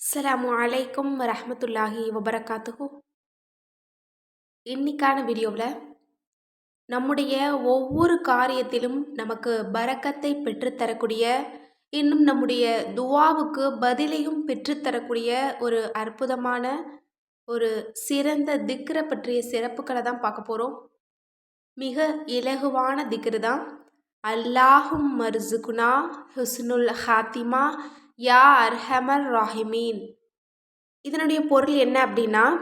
அஸ்லாம் அலைக்கும் வரமத்துல்லாஹி வபரகாத்துஹு. இன்னைக்கான வீடியோவில் நம்முடைய ஒவ்வொரு காரியத்திலும் நமக்கு பரக்கத்தை பெற்றுத்தரக்கூடிய இன்னும் நம்முடைய துவாவுக்கு பதிலையும் பெற்றுத்தரக்கூடிய ஒரு அற்புதமான ஒரு சிறந்த திக்ரை பற்றிய சிறப்புகளை தான் பார்க்க போகிறோம் மிக இலகுவான திக்ரு தான். அல்லாஹும் மர்சுகுனா ஹுஸ்னுல் ஹாத்திமா யா அர்ஹமர் ராஹிமீன்? இதனுடைய பொருள் என்ன அப்படின்னா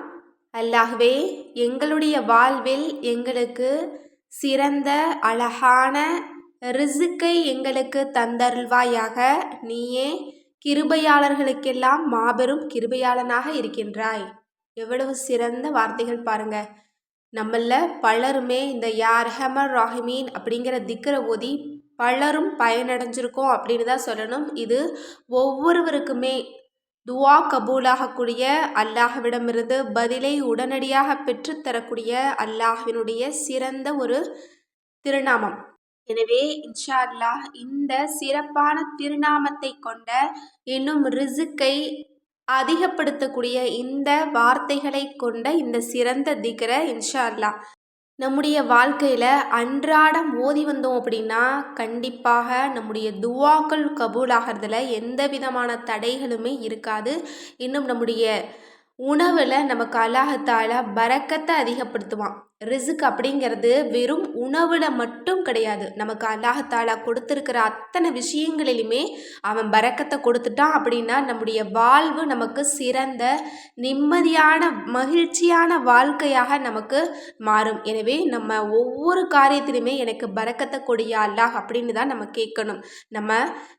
அல்லாஹ்வே எங்களுடைய வாழ்வில் எங்களுக்கு சிறந்த அழகான ரிசுக்கை எங்களுக்கு தந்தருள்வாயாக. நீயே கிருபையாளர்களுக்கெல்லாம் மாபெரும் கிருபையாளனாக இருக்கின்றாய். எவ்வளவு சிறந்த வார்த்தைகள் பாருங்க. நம்மள பலருமே இந்த யார் ஹமர் ராஹிமீன் அப்படிங்கிற திக்கரை ஓதி பலரும் பயனடைஞ்சிருக்கோம் அப்படின்னு தான் சொல்லணும். இது ஒவ்வொருவருக்குமே துவா கபூலாகக்கூடிய அல்லாஹ்விடமிருந்து பதிலை உடனடியாக பெற்றுத்தரக்கூடிய அல்லாஹ்வினுடைய சிறந்த ஒரு திருநாமம். எனவே இன்ஷா அல்லாஹ் இந்த சிறப்பான திருநாமத்தை கொண்ட இன்னும் ரிசுக்கை அதிகப்படுத்தக்கூடிய இந்த வார்த்தைகளை கொண்ட இந்த சிறந்த திகரை இன்ஷா அல்லாஹ் நம்முடைய வாழ்க்கையில் அன்றாடம் ஓதி வந்தோம் அப்படின்னா கண்டிப்பாக நம்முடைய துவாக்கள் கபூலாகிறதுல எந்த விதமான தடைகளுமே இருக்காது. இன்னும் நம்முடைய உணவில் நமக்கு அல்லாஹத்தால பறக்கத்தை அதிகப்படுத்துவான். ரிசுக் அப்படிங்கிறது வெறும் உணவில் மட்டும் கிடையாது. நமக்கு அல்லாஹத்தாலா கொடுத்துருக்கிற அத்தனை விஷயங்களிலுமே அவன் பறக்கத்தை கொடுத்துட்டான் அப்படின்னா நம்முடைய வாழ்வு நமக்கு சிறந்த நிம்மதியான மகிழ்ச்சியான வாழ்க்கையாக நமக்கு மாறும். எனவே நம்ம ஒவ்வொரு காரியத்திலுமே எனக்கு பறக்கத்தை கொடியா அல்லாஹ் அப்படின்னு தான் நம்ம கேட்கணும். நம்ம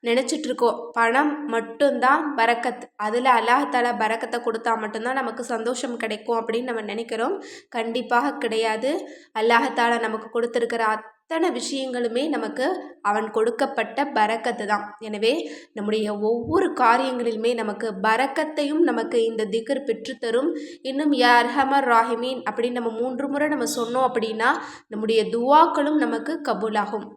நினச்சிட்ருக்கோம் பணம் மட்டும்தான் பறக்கத் அதில் அல்லாஹத்தால் பறக்கத்தை கொடுத்தா மட்டும்தான் நமக்கு சந்தோஷம் கிடைக்கும் அப்படின்னு நம்ம நினைக்கிறோம். கண்டிப்பாக கிடையாது. கிடையாது அல்லாஹத்தால நமக்கு கொடுத்துருக்கிற அத்தனை விஷயங்களுமே நமக்கு அவன் கொடுக்கப்பட்ட பறக்கத்து தான். எனவே நம்முடைய ஒவ்வொரு காரியங்களிலுமே நமக்கு பறக்கத்தையும் நமக்கு இந்த திகர் பெற்றுத்தரும் இன்னும் யார் ஹமர் ராஹிமீன் அப்படின்னு நம்ம மூன்று முறை நம்ம சொன்னோம் அப்படின்னா நம்முடைய துவாக்களும் நமக்கு கபூலாகும்.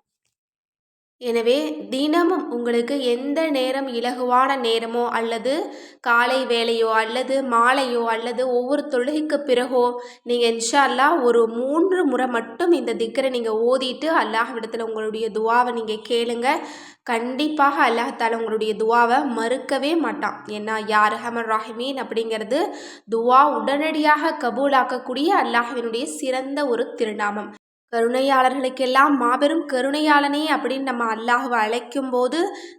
எனவே தினமும் உங்களுக்கு எந்த நேரம் இலகுவான நேரமோ அல்லது காலை வேலையோ அல்லது மாலையோ அல்லது ஒவ்வொரு தொழுகைக்கு பிறகோ நீங்கள் இன்ஷா ஒரு மூன்று முறை மட்டும் இந்த திக்கரை நீங்கள் ஓதிட்டு அல்லாஹ்விடத்தில் உங்களுடைய துவாவை நீங்கள் கேளுங்க. கண்டிப்பாக அல்லாஹால உங்களுடைய துவாவை மறுக்கவே மாட்டான். ஏன்னா யார் ஹமர் ராஹிமீன் அப்படிங்கிறது துவா உடனடியாக கபூலாக்கக்கூடிய அல்லாஹினுடைய சிறந்த ஒரு திருநாமம். கருணையாளர்களுக்கெல்லாம் மாபெரும் கருணையாளனே அப்படின்னு நம்ம அல்லாஹுவை அழைக்கும் போது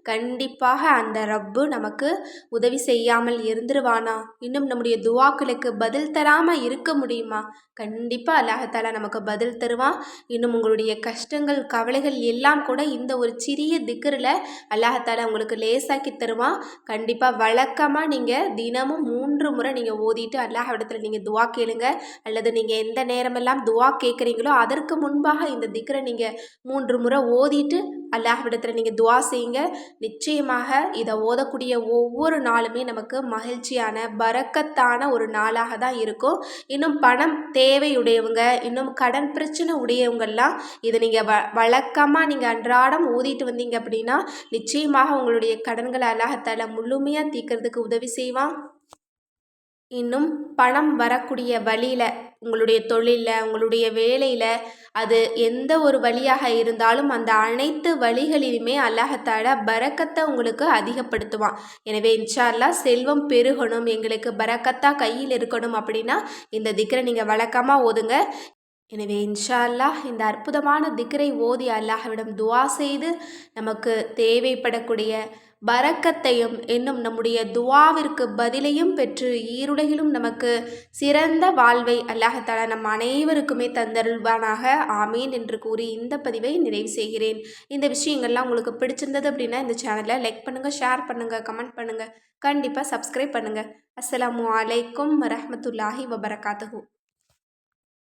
கண்டிப்பாக அந்த ரப்பு நமக்கு உதவி செய்யாமல் இருந்துருவானா? இன்னும் நம்முடைய துவாக்களுக்கு பதில் தராமல் இருக்க முடியுமா? கண்டிப்பாக அல்லாஹாலா நமக்கு பதில் தருவான். இன்னும் உங்களுடைய கஷ்டங்கள் கவலைகள் எல்லாம் கூட இந்த ஒரு சிறிய திக்கரில் அல்லாஹாலா உங்களுக்கு லேசாக்கி தருவான். கண்டிப்பாக வழக்கமாக நீங்கள் தினமும் மூன்று முறை நீங்கள் ஓதிட்டு அல்லாஹ் இடத்துல நீங்கள் துவா கேளுங்க. அல்லது நீங்கள் எந்த நேரமெல்லாம் துவா கேட்குறீங்களோ அதற்கு முன்பாக இந்த திக்கரை நீங்கள் மூன்று முறை ஓதிட்டு அல்லாஹ்விடத்தில் நீங்கள் துவா செய்யுங்க. நிச்சயமாக இதை ஓதக்கூடிய ஒவ்வொரு நாளுமே நமக்கு மகிழ்ச்சியான பறக்கத்தான ஒரு நாளாக தான் இருக்கும். இன்னும் பணம் தேவையுடையவங்க இன்னும் கடன் பிரச்சனை உடையவங்கள்லாம் இதை நீங்கள் வ வழக்கமாக நீங்கள் அன்றாடம் ஓதிட்டு வந்தீங்க அப்படின்னா நிச்சயமாக உங்களுடைய கடன்களை அல்லாஹத்தால் முழுமையாக தீக்கிறதுக்கு உதவி செய்வான். இன்னும் பணம் வரக்கூடிய வழியில் உங்களுடைய தொழிலில் உங்களுடைய வேலையில் அது எந்த ஒரு வழியாக இருந்தாலும் அந்த அனைத்து வழிகளிலுமே அல்லாஹத்தால பறக்கத்தை உங்களுக்கு அதிகப்படுத்துவான். எனவே இன்ஷால்லா செல்வம் பெருகணும் எங்களுக்கு பறக்கத்தாக கையில் இருக்கணும் அப்படின்னா இந்த திக்கரை நீங்கள் வழக்கமாக ஓதுங்க. எனவே இன்ஷா அல்லாஹ் இந்த அற்புதமான திக்கரை ஓதி அல்லாஹ்விடம் துவா செய்து நமக்கு தேவைப்படக்கூடிய பரக்கத்தையும் என்னும் நம்முடைய துவாவிற்கு பதிலையும் பெற்று ஈருலகிலும் நமக்கு சிறந்த வாழ்வை அல்லாஹால நம் அனைவருக்குமே தந்தருள்வானாக. ஆமீன் என்று கூறி இந்த பதிவை நிறைவு செய்கிறேன். இந்த விஷயங்கள்லாம் உங்களுக்கு பிடிச்சிருந்தது அப்படின்னா இந்த சேனலை லைக் பண்ணுங்கள் ஷேர் பண்ணுங்கள் கமெண்ட் பண்ணுங்கள் கண்டிப்பாக சப்ஸ்கிரைப் பண்ணுங்கள் அஸ்லாம் வலைக்கம் வரமத்துல்லாஹி வபரகாத்து